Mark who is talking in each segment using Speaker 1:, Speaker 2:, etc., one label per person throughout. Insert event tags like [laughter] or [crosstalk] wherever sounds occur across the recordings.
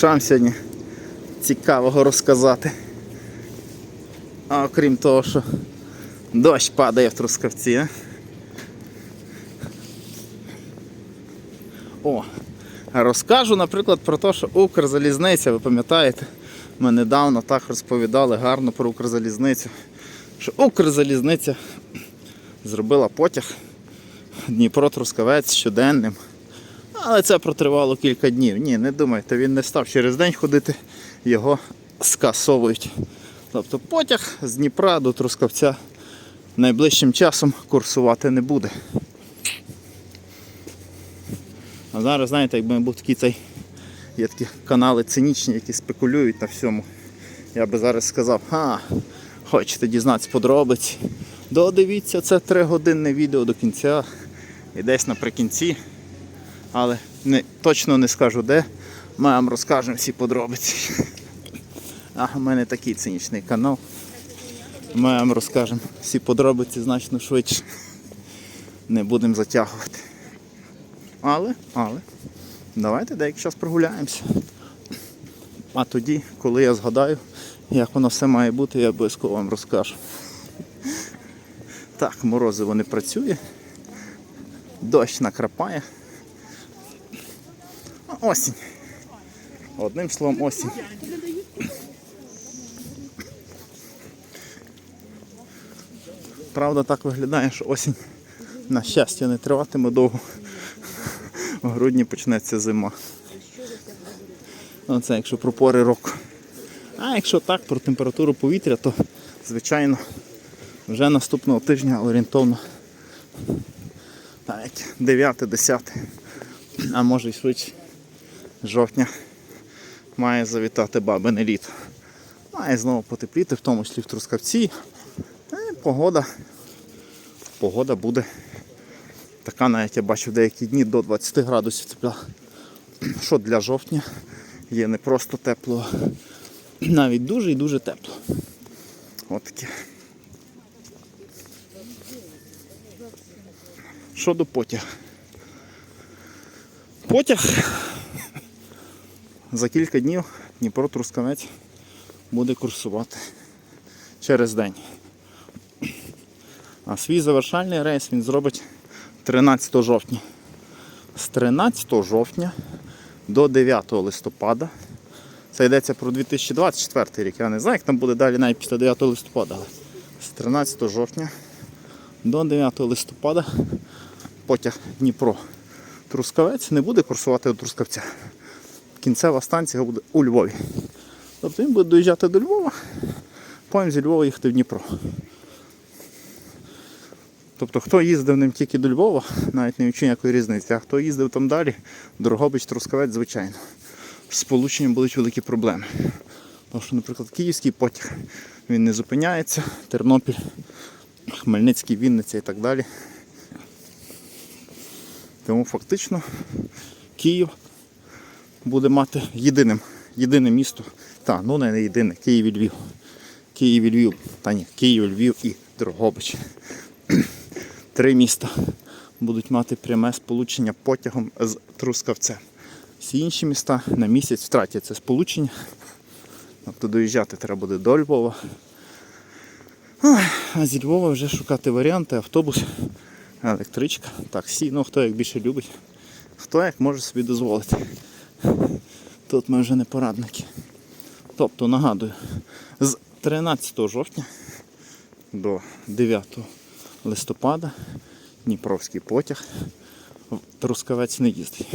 Speaker 1: Що вам сьогодні цікавого розказати? А окрім того, що дощ падає в Трускавці, а? О, розкажу, наприклад, про те, що Укрзалізниця, ви пам'ятаєте, ми недавно так розповідали гарно про Укрзалізницю, що Укрзалізниця зробила потяг Дніпро-Трускавець щоденним. Але це протривало кілька днів. Ні, не думайте, він не став через день ходити, його скасовують. Тобто потяг з Дніпра до Трускавця найближчим часом курсувати не буде. А зараз, знаєте, якби був такий цей, є такі канали цинічні, які спекулюють на всьому. Я би зараз сказав, а, хочете дізнатися подробиці. Додивіться це 3 годинне відео до кінця. І десь наприкінці, але не, точно не скажу де, ми вам розкажемо всі подробиці. А в мене такий цинічний канал. Ми вам розкажемо всі подробиці значно швидше. Не будемо затягувати. Але, але, давайте деякий час прогуляємося. А тоді, коли я згадаю, як воно все має бути, я обов'язково вам розкажу. Так, морозиво не працює. Дощ накрапає. Осінь. Одним словом, осінь. Правда, так виглядає, що осінь, на щастя, не триватиме довго. В грудні почнеться зима. Оце якщо про пори року. А якщо так, про температуру повітря, то звичайно вже наступного тижня орієнтовно так, 9-10, а може й швидше жовтня має завітати бабине літо. Має знову потепліти, в тому числі в Трускавці. Й погода. Погода буде така, навіть я бачив деякі дні до 20 градусів тепла. Що для жовтня є не просто тепло, навіть дуже і дуже тепло. От таке. Щодо потяг. Потяг за кілька днів Дніпро Трускавець буде курсувати через день. А свій завершальний рейс він зробить 13 жовтня. З 13 жовтня до 9 листопада. Це йдеться про 2024 рік. Я не знаю, як там буде далі навіть після 9 листопада. Але з 13 жовтня до 9 листопада потяг Дніпро Трускавець не буде курсувати до Трускавця. Кінцева станція буде у Львові. Тобто він буде доїжджати до Львова, потім зі Львова їхати в Дніпро. Тобто хто їздив ним тільки до Львова, навіть не відчує ніякої різниці, а хто їздив там далі, Дрогобич, Трускавець, звичайно. З сполученням будуть великі проблеми. Тому що, наприклад, київський потяг він не зупиняється, Тернопіль, Хмельницький, Вінниця і так далі. Тому фактично Київ буде мати єдиним, єдине місто. Та, ну не єдине, Київ і Львів. Київ і Львів, та ні, Київ, Львів і Дрогобич. [clears throat] Три міста будуть мати пряме сполучення потягом з Трускавцем. Всі інші міста на місяць втратять це сполучення. Тобто доїжджати треба буде до Львова. А зі Львова вже шукати варіанти, автобус, електричка, таксі, ну хто як більше любить, хто як може собі дозволити. Тут ми вже не порадники. Тобто, нагадую, з 13 жовтня до 9 листопада Дніпровський потяг в Трускавець не їздить.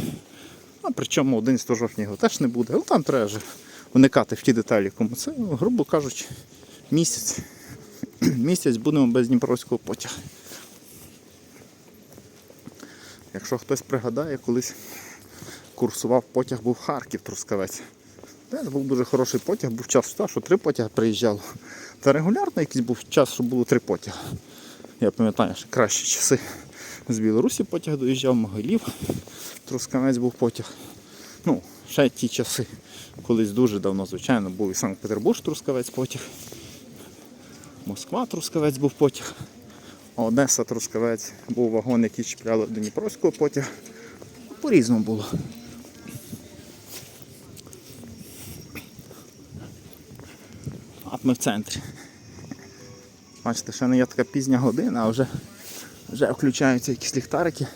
Speaker 1: А причому 11 жовтня його теж не буде. Але там треба вже вникати в ті деталі, кому це, ну, грубо кажучи, місяць. [clears throat] Місяць будемо без Дніпровського потяга. Якщо хтось пригадає, колись курсував потяг був Харків Трускавець. Це був дуже хороший потяг, був час, що три потяги приїжджало. Та регулярно якийсь був час, що було три потяги. Я пам'ятаю, що кращі часи з Білорусі потяг доїжджав, Могилів, Трускавець був потяг. Ну, ще ті часи, колись дуже давно, звичайно, був і Санкт-Петербург Трускавець потяг. Москва Трускавець був потяг. А Одеса Трускавець був вагон, який чіпляли до Дніпровського потяга. По-різному було. Ми в центрі. Бачите, ще не є така пізня година, а вже, вже включаються якісь ліхтарики.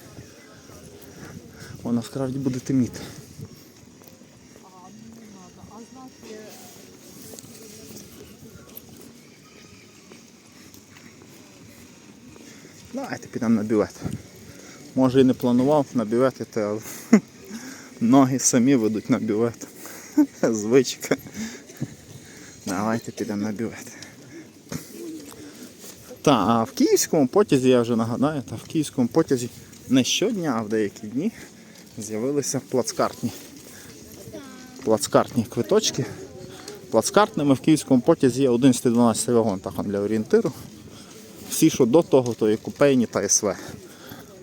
Speaker 1: О, насправді буде темніти. Давайте підемо на бювет. Може і не планував на бювет але [laughs] ноги самі ведуть на бювет. [laughs] Звичка. Давайте підемо на бювет. Та, а в київському потязі, я вже нагадаю, та в київському потязі не щодня, а в деякі дні з'явилися плацкартні. Плацкартні квиточки. Плацкартними в київському потязі є 11-12 вагон, так для орієнтиру. Всі, що до того, то є купейні та СВ.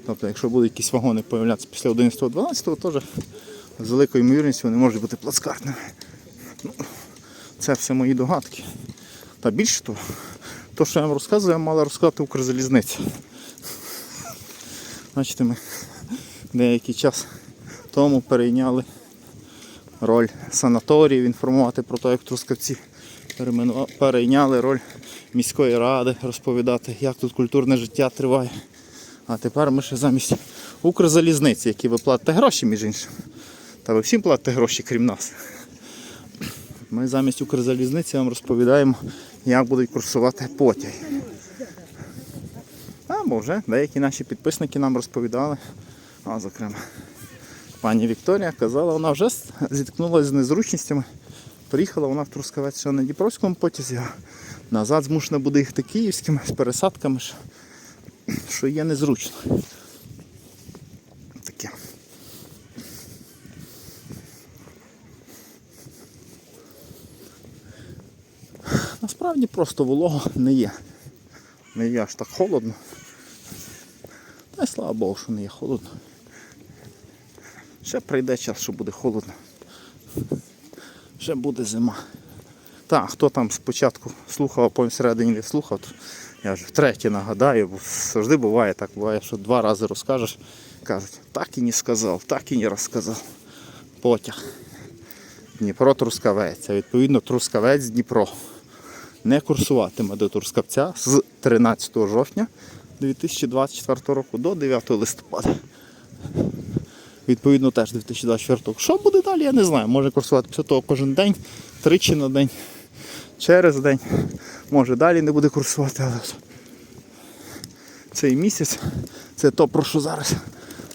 Speaker 1: Тобто, якщо будуть якісь вагони з'являтися після 11-12, то теж з великою ймовірністю вони можуть бути плацкартними. Ну, це все мої догадки. Та більше того, то, що я вам розказую, я мала розказати Укрзалізниця. Бачите, ми деякий час тому перейняли роль санаторіїв, інформувати про те, як трускавці перейняли роль міської ради, розповідати, як тут культурне життя триває. А тепер ми ще замість Укрзалізниці, які ви платите гроші, між іншим. Та ви всім платите гроші, крім нас. Ми замість Укрзалізниці вам розповідаємо, як будуть курсувати потяги. Або вже деякі наші підписники нам розповідали. А, зокрема, пані Вікторія казала, вона вже зіткнулася з незручностями. Приїхала вона в Трускавець ще на Дніпровському потязі, а назад змушена буде їхати київськими з пересадками, що, що є незручно. Насправді просто волого не є. Не є аж так холодно. Та й слава Богу, що не є холодно. Ще прийде час, що буде холодно. Ще буде зима. Так, хто там спочатку слухав, а потім всередині не слухав, то я вже втретє нагадаю, бо завжди буває так, буває, що два рази розкажеш, кажуть, так і не сказав, так і не розказав. Потяг. Дніпро Трускавець, а відповідно Трускавець Дніпро не курсуватиме до Трускавця з 13 жовтня 2024 року до 9 листопада. Відповідно, теж 2024 року. Що буде далі, я не знаю. Може курсувати після того кожен день, тричі на день, через день. Може далі не буде курсувати, але цей місяць це то, про що зараз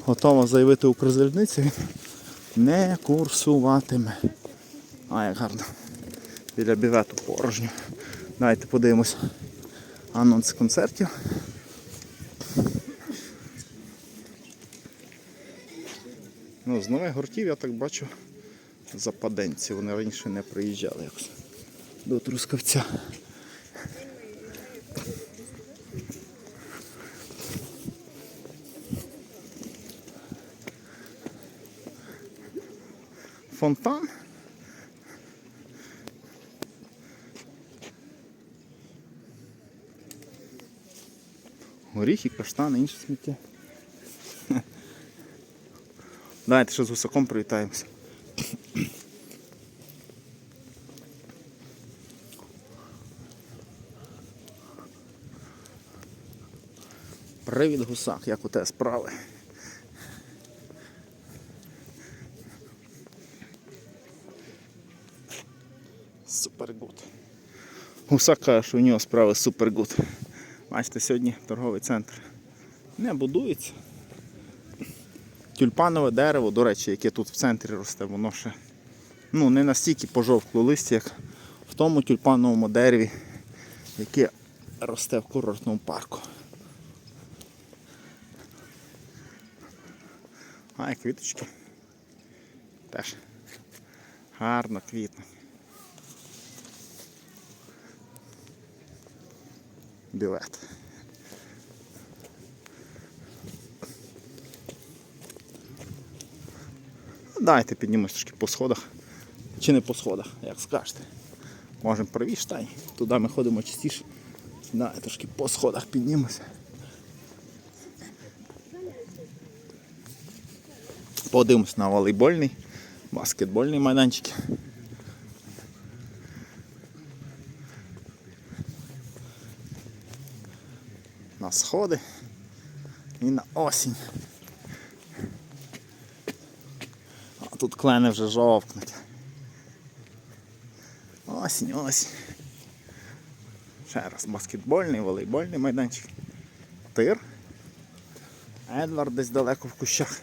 Speaker 1: готова заявити Укрзалізниця, він не курсуватиме. А як гарно. Біля бівету порожньо. Давайте подивимось анонс концертів. Ну, з нових гуртів я так бачу западенці. Вони раніше не приїжджали до Трускавця. Фонтан. Горіхи, каштани, інше сміття. Давайте ще з гусаком привітаємося. Привіт, гусак, як у тебе справи? Супергуд. Гусак каже, що у нього справи супергуд. Бачите, сьогодні торговий центр не будується. Тюльпанове дерево, до речі, яке тут в центрі росте, воно ще ну, не настільки пожовкло листя, як в тому тюльпановому дереві, яке росте в курортному парку. А і квіточки. Теж гарно квітнуть. Білет. Дайте піднімемось трошки по сходах. Чи не по сходах, як скажете. Можемо правіше, та туди ми ходимо частіше. Давай трошки по сходах піднімемося. Подивимось на волейбольний, баскетбольний майданчик. На сходи і на осінь. А тут клени вже жовкнуть. Осінь, осінь. Ще раз баскетбольний, волейбольний майданчик. Тир. Едвард десь далеко в кущах.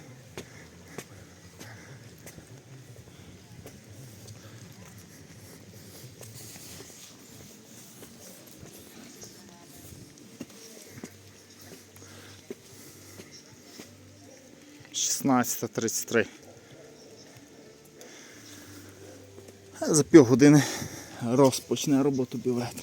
Speaker 1: Шістнадцята тридцять три. За півгодини розпочне роботу бювет.